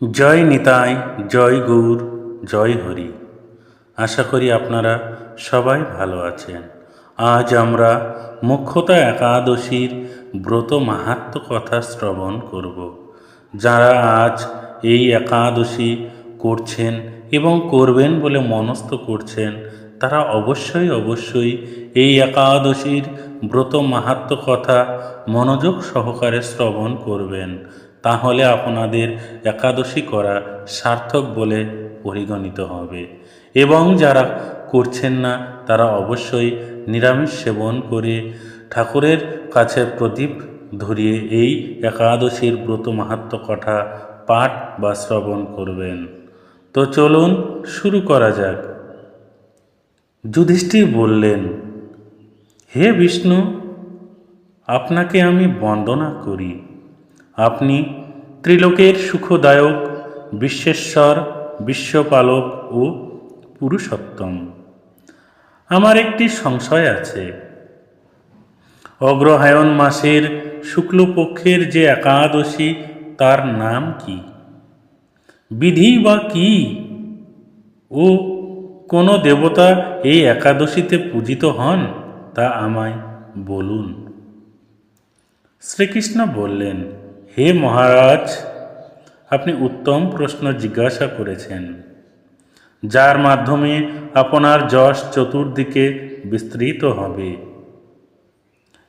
জয় নিতাই, জয় গৌর, জয় হরি। আশা করি আপনারা সবাই ভালো আছেন। আজ আমরা মুখ্যতা একাদশীর ব্রত মাহাত্ম কথা শ্রবণ করব। যারা আজ এই একাদশী করছেন এবং করবেন বলে মনস্থ করছেন, তারা অবশ্যই অবশ্যই এই একাদশীর ব্রত মাহাত্ম কথা মনোযোগ সহকারে শ্রবণ করবেন। তাহলে আপনাদের একাদশী করা সার্থক বলে পরিগণিত হবে। এবং যারা করছেন না, তারা অবশ্যই নিরামিষ সেবন করে ঠাকুরের কাছে প্রদীপ ধরিয়ে এই একাদশীর ব্রত মাহাত্ম কথা পাঠ বা শ্রবণ করবেন। তো চলুন শুরু করা যাক। যুধিষ্ঠির বললেন, হে বিষ্ণু, আপনাকে আমি বন্দনা করি। আপনি ত্রিলোকের সুখদায়ক, বিশ্বেশ্বর, বিশ্বপালক ও পুরুষোত্তম। আমার একটি সংশয় আছে। অগ্রহায়ণ মাসের শুক্লপক্ষের যে একাদশী, তার নাম কি? বিধি বা কি? ও কোন দেবতা এই একাদশীতে পূজিত হন? তা আমায় বলুন। শ্রীকৃষ্ণ বললেন হে মহারাজ, আপনি উত্তম প্রশ্ন জিজ্ঞাসা করেছেন, যার মাধ্যমে আপনার যশ চতুর্দিকে বিস্তৃত হবে।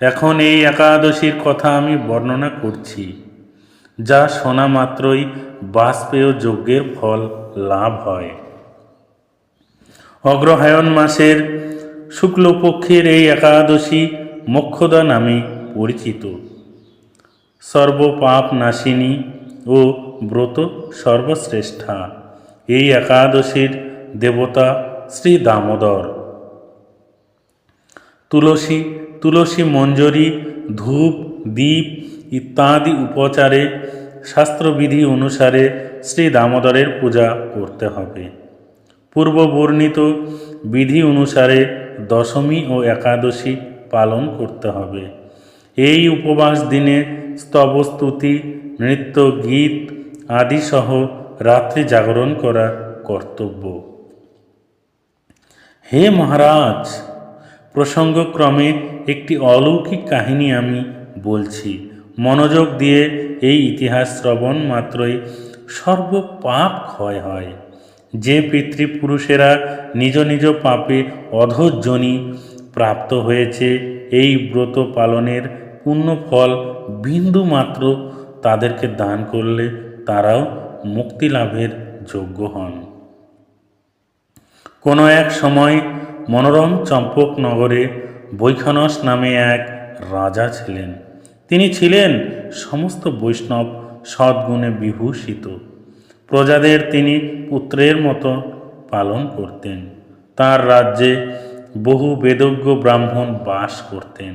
এখন এই একাদশীর কথা আমি বর্ণনা করছি, যা শোনা মাত্রই বাষ্পেয় যজ্ঞের ফল লাভ হয়। অগ্রহায়ণ মাসের শুক্লপক্ষের এই একাদশী মোক্ষদা নামে পরিচিত। সর্বপাপ নাশিনী ও ব্রত সর্বশ্রেষ্ঠা। এই একাদশীর দেবতা শ্রী দামোদর। তুলসী তুলসী মঞ্জরি, ধূপ, দীপ ইত্যাদি উপচারে, শাস্ত্রবিধি অনুসারে শ্রী দামোদরের পূজা করতে হবে। পূর্ব বর্ণিত বিধি অনুসারে দশমী ও একাদশী পালন করতে হবে। এই উপবাস দিনে স্তবস্তুতি, নৃত্য, গীত আদি সহ রাত্রি জাগরণ করা কর্তব্য। হে মহারাজ, প্রসঙ্গক্রমে একটি অলৌকিক কাহিনী আমি বলছি। মনোযোগ দিয়ে এই ইতিহাস শ্রবণ মাত্রই সর্বপাপ ক্ষয় হয়। যে পিতৃপুরুষেরা নিজ নিজ পাপে অধজনী প্রাপ্ত হয়েছে, এই ব্রত পালনের পূর্ণ ফল বিন্দু মাত্র তাদেরকে দান করলে তারাও মুক্তি লাভের যোগ্য হন। কোনো এক সময় মনোরম চম্পকনগরে বৈখানস নামে এক রাজা ছিলেন। তিনি ছিলেন সমস্ত বৈষ্ণব সদ্গুণে বিভূষিত। প্রজাদের তিনি পুত্রের মতো পালন করতেন। তার রাজ্যে বহু বেদজ্ঞ ব্রাহ্মণ বাস করতেন।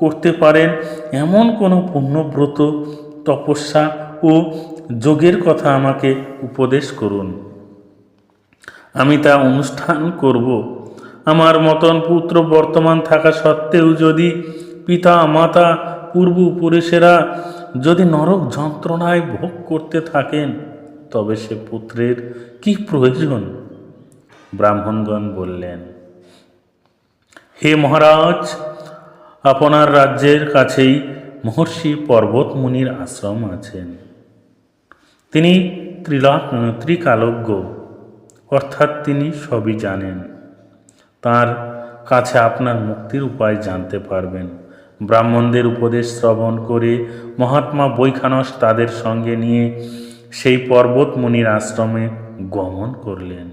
করতে পারেন। এমন কোনো পুণ্যব্রত, তপস্যা ও যোগের কথা আমাকে উপদেশ করুন। আমি তা অনুষ্ঠান করব। আমার মতন পুত্র বর্তমান থাকা সত্ত্বেও যদি পিতা, মাতা পূর্ব পূর্বপুরুষেরা যদি নরক যন্ত্রণায় ভোগ করতে থাকেন, তবে সে পুত্রের কি প্রয়োজন? ব্রাহ্মণগণ বললেন, হে মহারাজ আপনার রাজ্যের কাছেই মহর্ষি পর্বত মুনির আশ্রম আছেন। তিনি ত্রিলাক ত্রিকালজ্ঞ, অর্থাৎ তিনি সবই জানেন। তার কাছে আপনার মুক্তির উপায় জানতে পারবেন। ব্রাহ্মণদের উপদেশ শ্রবণ করে মহাত্মা বৈখানস তাদের সঙ্গে নিয়ে সেই পর্বত মুনির আশ্রমে গমন করলেন।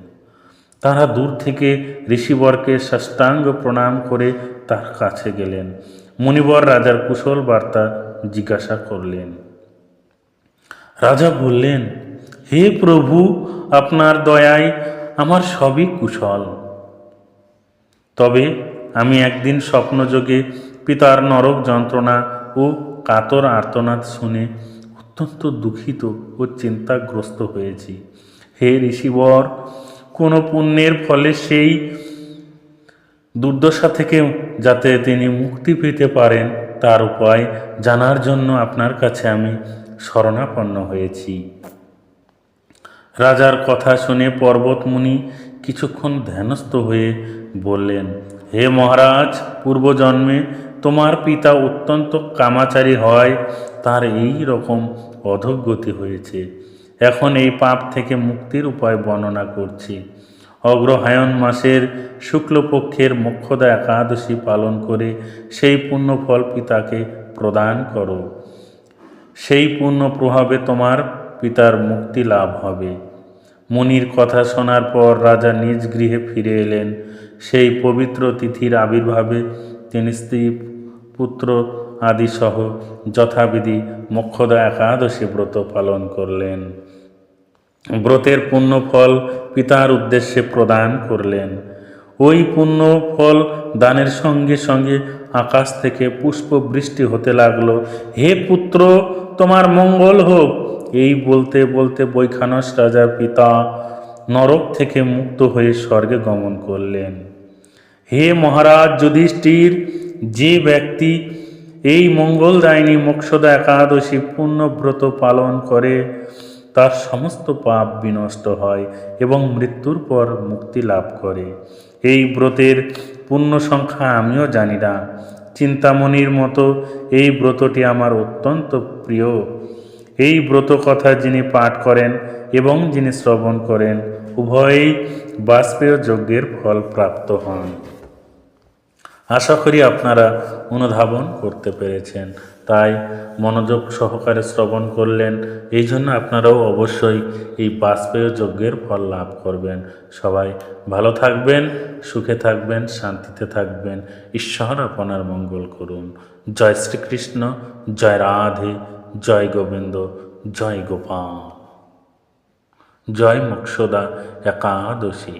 তারা দূর থেকে ঋষিবরকে সাষ্টাঙ্গ প্রণাম করে তার কাছে গেলেন। মুনিবর রাজার কুশল বার্তা জিজ্ঞাসা করলেন, রাজা বললেন, হে প্রভু, আপনার দয়ায় আমার সবই কুশল। তবে আমি একদিন স্বপ্নযোগে পিতার নরক যন্ত্রণা ও কাতর আর্তনাদ শুনে অত্যন্ত দুঃখিত ও চিন্তাগ্রস্ত হয়েছি। হে ঋষিবর, কোনো পুণ্যের ফলে সেই দুর্দশা থেকে যাতে তিনি মুক্তি পেতে পারেন, তার উপায় জানার জন্য আপনার কাছে আমি শরণাপন্ন হয়েছি। রাজার কথা শুনে পর্বতমুনি কিছুক্ষণ ধ্যানস্থ হয়ে বললেন, হে মহারাজ, পূর্বজন্মে তোমার পিতা অত্যন্ত কামাচারী হয়, তার এই রকম অধোগতি হয়েছে। এখন এই পাপ থেকে মুক্তির উপায় বর্ণনা করছি। অগ্রহায়ণ মাসের শুক্লপক্ষের মোক্ষদা একাদশী পালন করে সেই পুণ্যফল পিতাকে প্রদান করো। সেই পূর্ণ প্রভাবে তোমার পিতার মুক্তি লাভ হবে। মুনির কথা শোনার পর রাজা নিজ গৃহে ফিরে এলেন। সেই পবিত্র তিথির আবির্ভাবে তিনি স্ত্রী, পুত্র আদি সহ যথাবিধি মোক্ষদা একাদশী ব্রত পালন করলেন। ব্রতের পুণ্য ফল পিতার উদ্দেশ্যে প্রদান করলেন। ওই পুণ্য ফল দানের সঙ্গে সঙ্গে আকাশ থেকে পুষ্প বৃষ্টি হতে লাগল। হে পুত্র, তোমার মঙ্গল হোক। এই বলতে বলতে বৈখানস রাজার পিতা নরক থেকে মুক্ত হয়ে স্বর্গে গমন করলেন। হে মহারাজ যুধিষ্ঠির, যে ব্যক্তি এই মঙ্গলদায়িনী মোক্ষদা একাদশী পূর্ণব্রত পালন করে তার সমস্ত পাপ বিনষ্ট হয় এবং মৃত্যুর পর মুক্তি লাভ করে। এই ব্রতের পূর্ণ সংখ্যা আমিও জানি না। চিন্তামণির মতো এই ব্রতটি আমার অত্যন্ত প্রিয়। এই ব্রত কথা যিনি পাঠ করেন এবং যিনি শ্রবণ করেন, উভয়েই বাষ্পেয় যজ্ঞের ফল প্রাপ্ত হন। আশা করি আপনারা অনুধাবন করতে পেরেছেন। তাই মনোযোগ সহকারে শ্রবণ করলেন, এই জন্য আপনারাও অবশ্যই এই বাষ্পেয় যজ্ঞের ফল লাভ করবেন। সবাই ভালো থাকবেন, সুখে থাকবেন, শান্তিতে থাকবেন। ঈশ্বর আপনার মঙ্গল করুন। জয় শ্রীকৃষ্ণ, জয় রাধে, জয় গোবিন্দ, জয় গোপাল জয় মোক্ষদা একাদশী।